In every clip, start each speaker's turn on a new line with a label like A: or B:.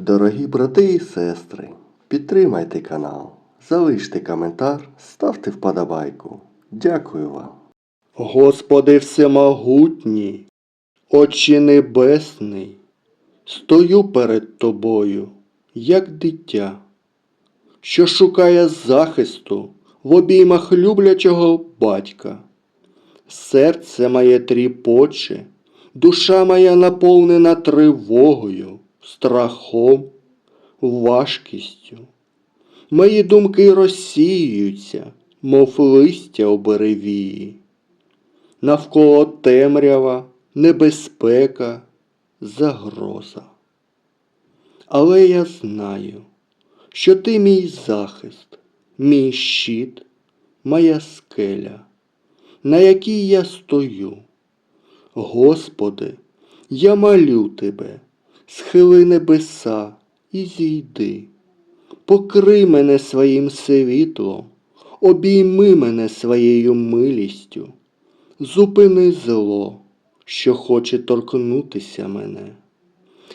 A: Дорогі брати і сестри, підтримайте канал, залиште коментар, ставте вподобайку. Дякую вам.
B: Господи всемогутній, Отче Небесний, стою перед Тобою, як дитя, що шукає захисту в обіймах люблячого батька. Серце моє тріпоче, душа моя наповнена тривогою, страхом, важкістю. Мої думки розсіюються, мов листя у беревії. Навколо темрява, небезпека, загроза. Але я знаю, що ти мій захист, мій щит, моя скеля, на якій я стою. Господи, я молю тебе, схили небеса і зійди. Покрий мене своїм світлом, обійми мене своєю милістю. Зупини зло, що хоче торкнутися мене.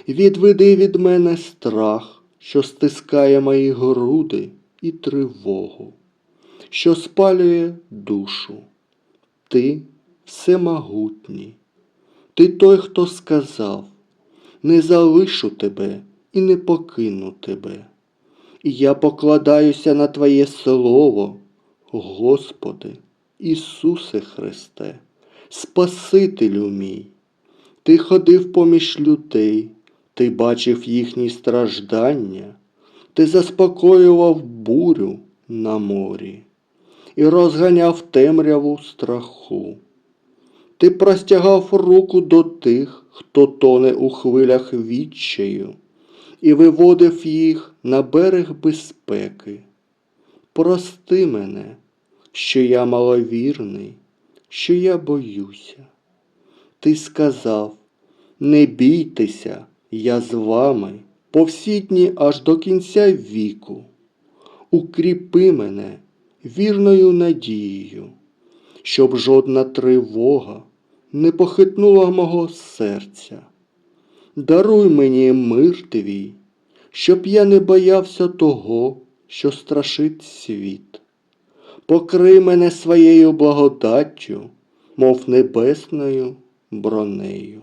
B: Відведи від мене страх, що стискає мої груди і тривогу, що спалює душу. Ти всемогутній. Ти той, хто сказав, не залишу тебе і не покину тебе. І я покладаюся на Твоє слово, Господи. Ісусе Христе, Спасителю мій, Ти ходив поміж людей, Ти бачив їхні страждання, Ти заспокоював бурю на морі і розганяв темряву страху. Ти простягав руку до тих, хто тоне у хвилях відчаю, і виводив їх на берег безпеки. Прости мене що я маловірний, що я боюся. Ти сказав, не бійтеся, я з вами по всі дні аж до кінця віку. Укріпи мене вірною надією, щоб жодна тривога не похитнула мого серця. Даруй мені мир твій, щоб я не боявся того, що страшить світ покрий мене своєю благодаттю, мов небесною бронею,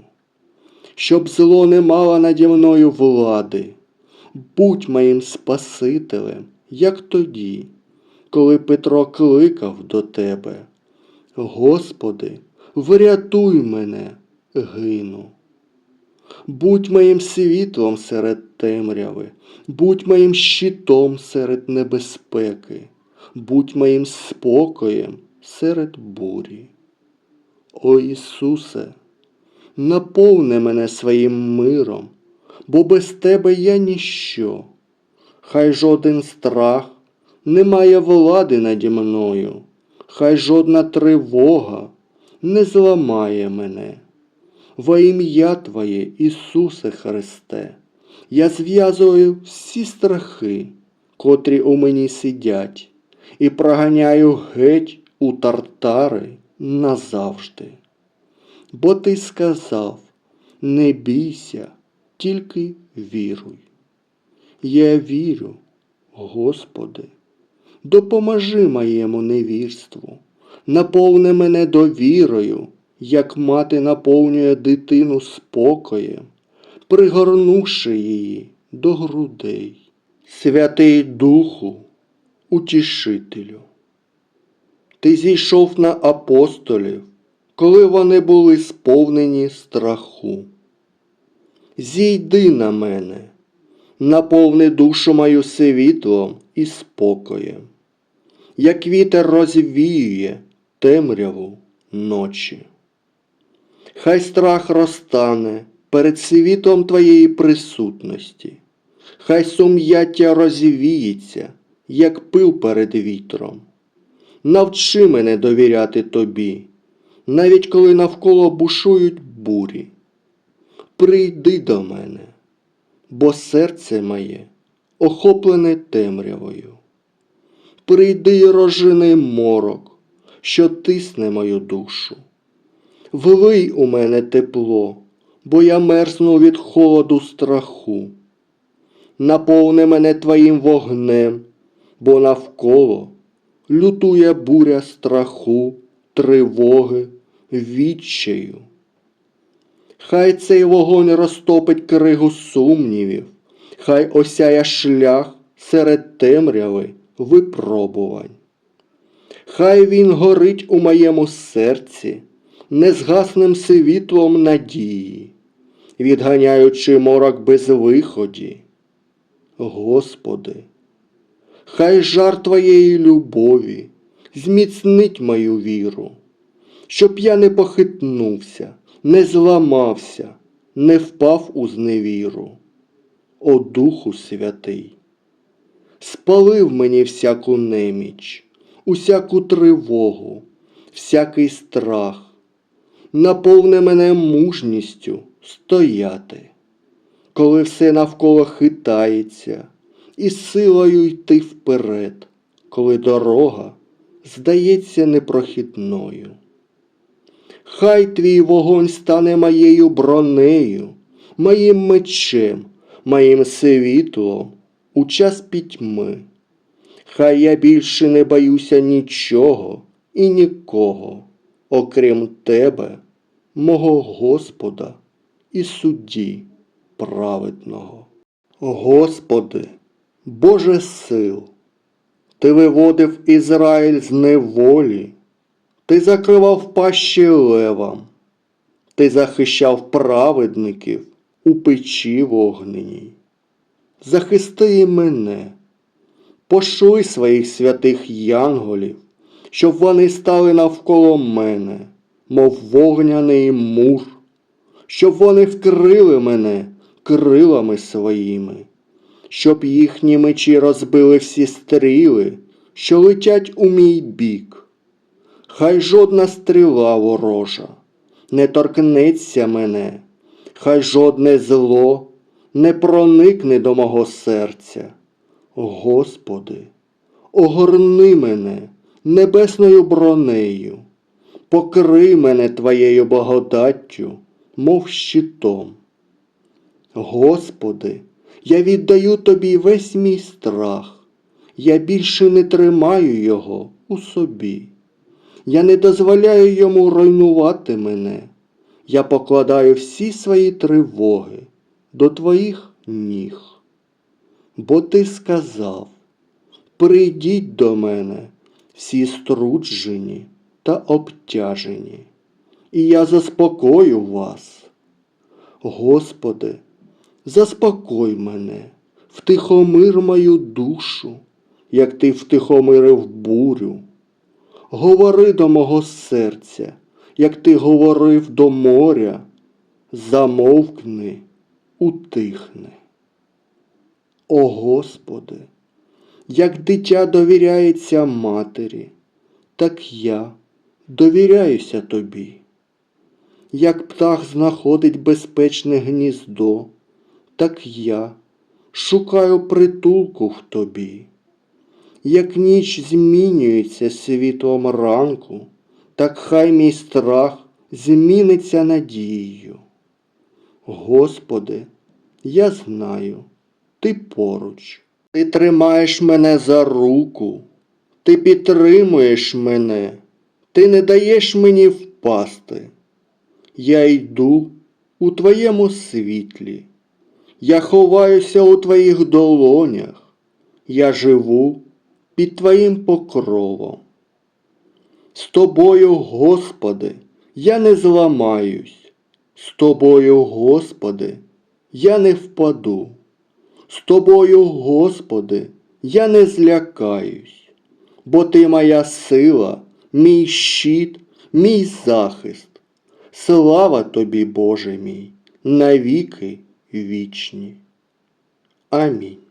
B: щоб зло не мало наді мною влади, будь моїм Спасителем, як тоді, коли Петро кликав до тебе. Господи, врятуй мене, гину. Будь моїм світлом серед темряви, будь моїм щитом серед небезпеки будь моїм спокоєм серед бурі. О Ісусе, наповни мене своїм миром, бо без Тебе я ніщо. Хай жоден страх не має влади наді мною, хай жодна тривога не зламає мене. Во ім'я Твоє, Ісусе Христе, я зв'язую всі страхи, котрі у мені сидять і проганяю геть у тартари назавжди. Бо ти сказав, не бійся, тільки віруй. Я вірю, Господи, допоможи моєму невірству, наповни мене довірою, як мати наповнює дитину спокоєм, пригорнувши її до грудей. Святий Духу, утішителю. Ти зійшов на апостолів, коли вони були сповнені страху. Зійди на мене, наповни душу мою світлом і спокоєм, як вітер розвіює темряву ночі. Хай страх розтане перед світом твоєї присутності, хай сум'яття розвіється як пил перед вітром. Навчи мене довіряти тобі, навіть коли навколо бушують бурі. Прийди до мене, бо серце моє охоплене темрявою. Прийди й морок, що тисне мою душу. Влий у мене тепло, бо я мерзну від холоду страху. наповни мене твоїм вогнем, бо навколо лютує буря страху, тривоги, відчаю. Хай цей вогонь розтопить кригу сумнівів, хай осяє шлях серед темряви випробувань. Хай він горить у моєму серці незгасним світлом надії, відганяючи морок безвиході. Господи, хай жар Твоєї любові зміцнить мою віру, щоб я не похитнувся, не зламався, не впав у зневіру. О Духу Святий, спалив мені всяку неміч, усяку тривогу, всякий страх, наповни мене мужністю стояти, коли все навколо хитається, і силою йти вперед, коли дорога здається непрохідною. Хай твій вогонь стане моєю бронею, моїм мечем, моїм світлом у час пітьми. Хай я більше не боюся нічого і нікого, окрім тебе, мого Господа і судді праведного. Господи, Боже сил, Ти виводив Ізраїль з неволі, Ти закривав пащі левам, Ти захищав праведників у печі вогненій. Захисти мене, пошли своїх святих янголів, щоб вони стали навколо мене, мов вогняний мур, щоб вони вкрили мене крилами своїми, щоб їхні мечі розбили всі стріли, що летять у мій бік. Хай жодна стріла ворожа не торкнеться мене, хай жодне зло не проникне до мого серця. Господи, огорни мене небесною бронею, покрий мене Твоєю благодаттю, мов щитом. Господи, я віддаю Тобі весь мій страх, я більше не тримаю його у собі. Я не дозволяю йому руйнувати мене. Я покладаю всі свої тривоги до Твоїх ніг. Бо Ти сказав, прийдіть до мене всі струджені та обтяжені, і я заспокою вас. Господи, заспокой мене, втихомир мою душу, як ти втихомирив бурю. Говори до мого серця, як ти говорив до моря, замовкни, утихни. О Господи, як дитя довіряється матері, так я довіряюся тобі. Як птах знаходить безпечне гніздо, так я шукаю притулку в тобі. Як ніч змінюється світлом ранку, так хай мій страх зміниться надією. Господи, я знаю, ти поруч, ти тримаєш мене за руку, ти підтримуєш мене, ти не даєш мені впасти. Я йду у твоєму світлі, я ховаюся у твоїх долонях, я живу під твоїм покровом. З тобою, Господи, я не зламаюсь, з тобою, Господи, я не впаду, з тобою, Господи, я не злякаюсь, бо ти моя сила, мій щит, мій захист. Слава тобі, Боже мій, навіки вічні. Амінь.